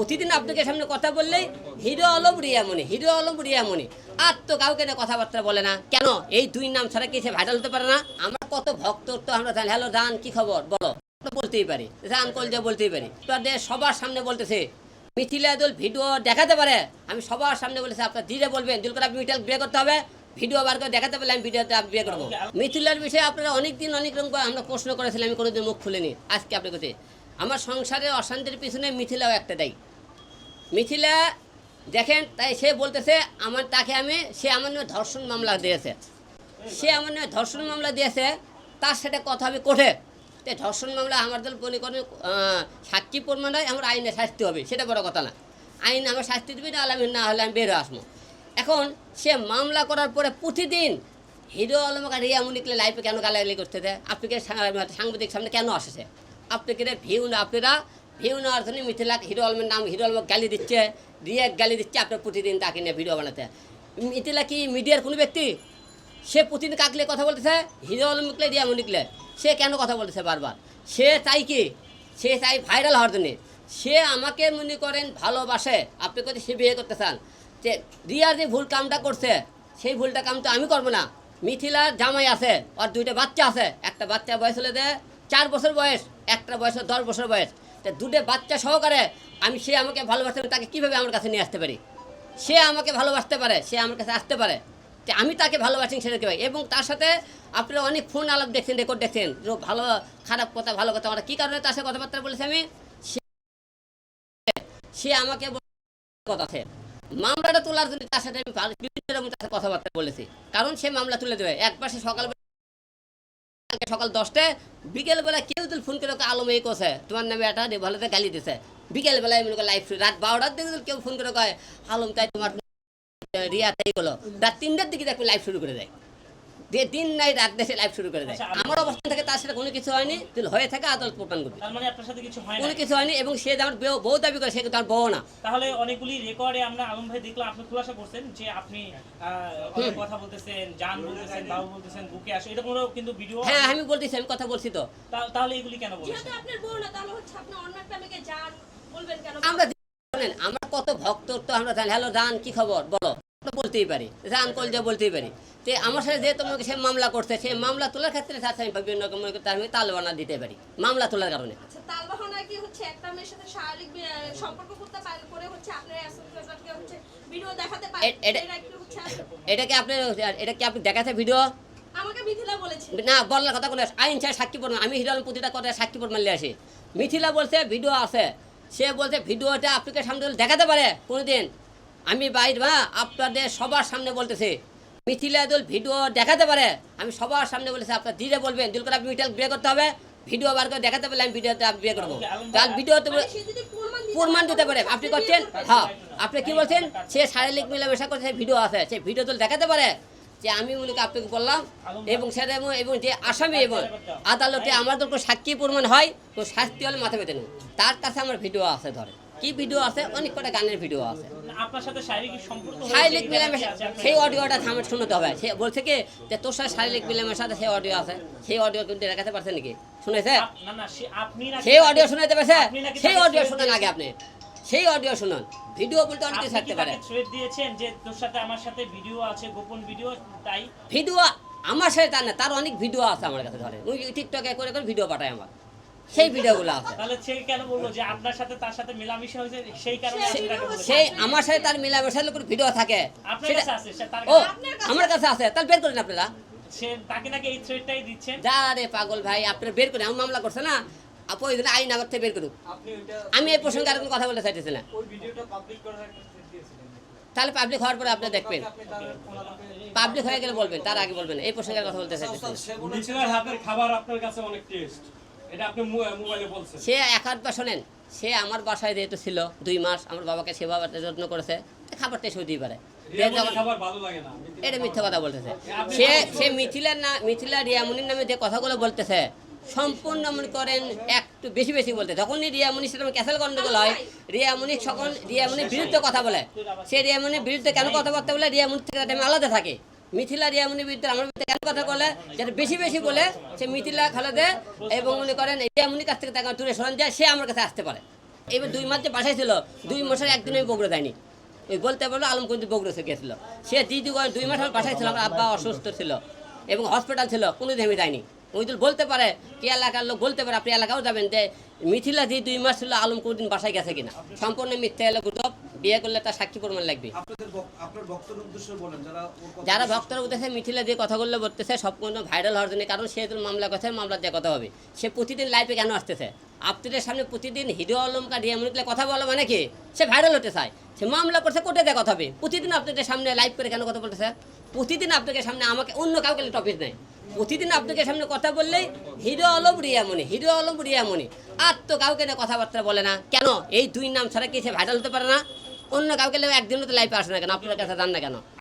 প্রতিদিন আপনাকে সামনে কথা বললেই হিরো আলম রিয়ামণি, হিরো আলম রিয়ামণি। আর তো কাউকে না কথাবার্তা বলে না। কেন? এই দুই নাম ছাড়া কি সে ভাইরাল হতে পারে না? আমরা কত ভক্ত, তো আমরা জানি। হ্যালো দান কি খবর? বলো। বলতেই পারি। রান কলজা বলতেই পারি। তাদের সবার সামনে বলতেছে, মিথিলা দল ভিডিও দেখাতে পারে? আমি সবার সামনে বলেছি, আপনার ধীরে বলবেন। দিল করে আপনি মিটাল বিয়ে করতে হবে। ভিডিও বার করে দেখাতে পারলে আমি ভিডিওতে বিয়ে করব। মিথিলার বিষয়ে আপনারা অনেক দিন অনেক রকম আমরা প্রশ্ন করেছিলাম, আমি কোনোদিন মুখ খুলিনি। আজকে আপনার কাছে আমার সংসারে অশান্তির পিছনে মিথিলাও একটা দেয়। মিথিলা, দেখেন, তাই সে বলতেছে, আমার, তাকে আমি, সে আমার নামে ধর্ষণ মামলা দিয়েছে। সে আমার নামে ধর্ষণ মামলা দিয়েছে, তার সাথে কথা আমি কোঠে তাই ধর্ষণ মামলা আমার দল মনে করেন সাক্ষী প্রমাণ হয়, আমার আইনে শাস্তি হবে, সেটা বড় কথা না। আইন আমার শাস্তি দেবে না আমি, না হলে আমি বের আসব। এখন সে মামলা করার পরে প্রতিদিন হিরো আলমকে রিয়া মুনিকলে লাইফে কেন গালাগালি করতে দেয় আপনাকে সাংবাদিক সামনে কেন আসেছে? আপনাকে ভিউ না, আপনারা ভিউ নেওয়ার জন্য মিথিলা হিরো আলমের নাম হিরো আলমকে গালি দিচ্ছে, দিয়ে গালি দিচ্ছে আপনার প্রতিদিন তাকে নিয়ে ভিডিও বানাতে। মিথিলা কি মিডিয়ার কোনো ব্যক্তি? সে প্রতিদিন কাকলে কথা বলতেছে? হিরো আলম নিকলে রিয়া নিকলে সে কেন কথা বলতেছে বারবার? সে চাই কি? সে চাই ভাইরাল হওয়ার জন্যে। সে আমাকে মনে করেন ভালোবাসে। আপনি যদি সে বিয়ে করতে চান? যে রিয়া যে ভুল কামটা করছে, সেই ভুলটা কাম তো আমি করব না। মিথিলার জামাই আছে, আর দুইটা বাচ্চা আছে। একটা বাচ্চা বয়স হলে দে চার বছর বয়স, একটা বয়স দশ বছর বয়স। তা দুটো বাচ্চা সহকারে আমি সে আমাকে ভালোবাসতে তাকে কীভাবে আমার কাছে নিয়ে আসতে পারি? সে আমাকে ভালোবাসতে পারে, সে আমার কাছে আসতে পারে। যে আমি তাকে ভালোবাসি সেটা কীভাবে? এবং তার সাথে আপনারা অনেক ফোন আলাপ দেখছেন রেকর্ড দেখছেন, যে ভালো, খারাপ কথা, ভালো কথা, আমরা কী কারণে তার সাথে কথাবার্তা বলেছি আমি? সে- আমাকে কথা আছে। মামলাটা তোলার জন্য তার সাথে আমি বিভিন্ন রকম তার সাথে কথাবার্তা বলেছি। কারণ সে মামলা তুলে দেবে। একবার সে সকাল কালকে সকাল দশটায়, বিকেলবেলা কেউ তো ফোন করে আলো এই কোসে তোমার নামে এটা ভালোতে গালি দিছে। বিকেলবেলায় মনে করো লাইফ রাত বারোটার দিকে যদি কেউ ফোন করে, কয়, আলম তাই তোমার, রিয়া তাই বলো রাত তিনটার দিকে দেখবে লাইভ শুরু করে দেয়। দিয়ে দিন নাই রাত দেশে লাইভ শুরু করে দেয়। আচ্ছা, আমার অবস্থান থেকে তার সাথে কোনো কিছু হয়নি যদি হয়ে থাকে আদালত প্রদান করবে তার মানে আপনার সাথে কিছু হয় কোনো কিছু হয়নি এবং সে আমার বউ- দাবি করে সে আমার বউ না। তাহলে অনেকগুলি রেকর্ডে আমরা আলম ভাই দেখলাম আপনি খুলাসা করছেন যে আপনি কথা বলতেছেন জান বলতেছেন বাবু বলতেছেন বুকে আসো এরকমও কিন্তু ভিডিও হ্যাঁ আমি বলতেছি আমি কথা বলছি তো। তাহলে এগুলি কেন বলছেন? যেহেতু আপনার বউ না তাহলে হচ্ছে আপনি অন্য একটা মেয়েকে যান বলবেন কেন? আমরা আমরা কত ভক্ত তো আমরা জানি। হ্যালো জান কি খবর? বলো। বলতেই পারি কলজা বলতেই পারি। তো আমার সাথে যে তোমাকে সে মামলা করছে সেই মামলা তোলার ক্ষেত্রে তার সাথে আমি বিভিন্ন তার আমি তালবানা দিতে পারি মামলা তোলার কারণে। আচ্ছা এটা- কি আপনি এটা কি আপনি দেখাতে ভিডিও না বলার কথা কোনো আইন চাই সাক্ষী প্রমাণ আমি হিরো প্রতিটা কথা সাক্ষী প্রমাণ নিয়ে আসি। মিথিলা বলছে ভিডিও আছে। সে বলছে ভিডিওটা আপনাকে সামনে দেখাতে পারে কোনোদিন। আমি বাইর বা আপনাদের সবার সামনে বলতেছি। মিথিলা দল ভিডিও দেখাতে পারে। আমি সবার সামনে বলেছি আপনার ধীরে বলবেন। দিল করে আপনি মিটাল বিয়ে করতে হবে। ভিডিও বার করে দেখাতে পারলে আমি ভিডিওতে আপনি বিয়ে করব। তার ভিডিওতে মানে প্রমাণ দিতে পারে। আপনি করছেন? হ্যাঁ। আপনি কি বলছেন? সে শারীরিক মেলামেশা করছে ভিডিও আছে। সেই ভিডিও তো দেখাতে পারে। যে আমি মনে আপনাকে বললাম এবং সেটা এবং- এবং যে আসামি এবং আদালতে আমার তো কোনো সাক্ষী প্রমাণ হয় তো শাস্তি হলে মাথা পেতে নেই। তার কাছে আমার ভিডিও আছে ধরে কি ভিডিও আছে? অনেক কটা গানের ভিডিও আছে। আপনার সাথে শারীরিক সম্পর্ক মেলামেশা সেই অডিওটা আমার শুনতে হবে। সে বলছে কি যে তোর সাথে শারীরিক সেই অডিও আছে। সেই অডিও কিন্তু দেখাতে পারছে নাকি? শুনেছে? সেই অডিও পারছে? সেই অডিও শুনেন আগে আপনি। সেই অডিও শুনুন। ভিডিও বলতে অনেক থাকতে পারে। দিয়েছেন যে তোর সাথে আমার সাথে ভিডিও আছে গোপন ভিডিও তাই? ভিডিও আমার সাথে তার না তার অনেক ভিডিও আছে আমার কাছে ধরে ওই টিকটকে করে করে ভিডিও পাঠায় আমার। সেই ভিডিওগুলো আছে। তাহলে সে কেন বলল যে আপনার সাথে তার সাথে মেলামেশা হয়েছে? সেই কারণে? সেই আমার সাথে তার মেলামেশার লোকের ভিডিও থাকে। আপনার কাছে আছে সে তার ও কাছে- আমার কাছে আছে। তাহলে বের করেন আপনারা। সে তাকে নাকি এই থ্রেটটাই দিচ্ছেন? যা রে পাগল ভাই আপনারা বের করেন আমার মামলা করছে না। আপু ওই জন্য আইন আমার থেকে বের করুক। আমি এই প্রসঙ্গে আর কোনো কথা বলতে চাইতেছি না। তাহলে পাবলিক হওয়ার পরে আপনি দেখবেন। পাবলিক হয়ে গেলে বলবেন তার আগে বলবেন। এই প্রসঙ্গে কথা বলতে চাইতেছি হাতের খাবার আপনার কাছে অনেক টেস্ট সে এক আধবার শোনেন সে আমার বাসায় যেহেতু ছিল দুই মাস আমার বাবাকে সেবা যত্ন করেছে খাবারটা সে দিই পারে। এটা মিথ্যা কথা বলতেছে। সে সে মিথিলার না মিথিলা রিয়ামনির নামে যে কথাগুলো বলতেছে সম্পূর্ণ মনে করেন একটু বেশি বেশি বলতে যখনই রিয়ামনির সাথে ক্যাসেল গন্ডগোল হয় রিয়ামনি সকল রিয়ামনির বিরুদ্ধে কথা বলে। সে রিয়ামনির বিরুদ্ধে কেন কথাবার্তা বলে? রিয়ামনির থেকে আমি আলাদা থাকে। মিথিলা রিয়ামনির বিরুদ্ধে আমার বিরুদ্ধে কেন কথা বলে? যাতে বেশি বেশি বলে সে মিথিলা, খালেদে এবং মনে করেন রিয়ামনির কাছ থেকে তাকে দূরে সরান যায়, সে আমার কাছে আসতে পারে। এবার দুই মাস যে বাসায় ছিল, দুই মাসের একদিন আমি বগুড়া যাইনি। ওই বলতে পারল আলম কিন্তু বগুড়া গেছিল। সে দিদি দুই মাস আমার বাসায় ছিল, আমার আব্বা অসুস্থ ছিল এবং হসপিটাল ছিল কোনো আমি যাইনি। ওই তো বলতে পারে, কি এলাকার লোক বলতে পারে, আপনি এলাকাও যাবেন যে মিথিলা যে দুই মাস ছিল, আলম কোনদিন বাসায় গেছে কিনা? সম্পূর্ণ মিথ্যা এলো গুজব। বিয়ে করলে তার সাক্ষী প্রমাণ লাগবে। উদ্দেশ্যে যারা কথা ভক্তরা উঠেছে মিথিলা যে কথাগুলো বলতেছে সব কোনো ভাইরাল হওয়ার জন্য কারণ সে মামলা কথা মামলা দিয়ে কথা হবে। সে প্রতিদিন লাইফে কেন আসতেছে? আপনাদের সামনে প্রতিদিন হিরো আলমকা ডিএমনিকলে কথা বলা মানে কি? সে ভাইরাল হতে চায়। সে মামলা করছে কোর্টে দিয়ে কথা হবে। প্রতিদিন আপনাদের সামনে লাইভ করে কেন কথা বলতেছে? প্রতিদিন আপনাদের সামনে আমাকে অন্য কাউকে টপিক নেয় প্রতিদিন আপনাদের সামনে কথা বললেই হিরো আলম রিয়ামণি হিরো আলম রিয়ামণি। আর তো কাউকে না কথাবার্তা বলে না। কেন? এই দুই নাম ছাড়া কি সে ভাইরাল হতে পারে না? অন্য কাউকে একদিনও তো লাইফে আসে না কেন? আপনার কাছে জান না কেন?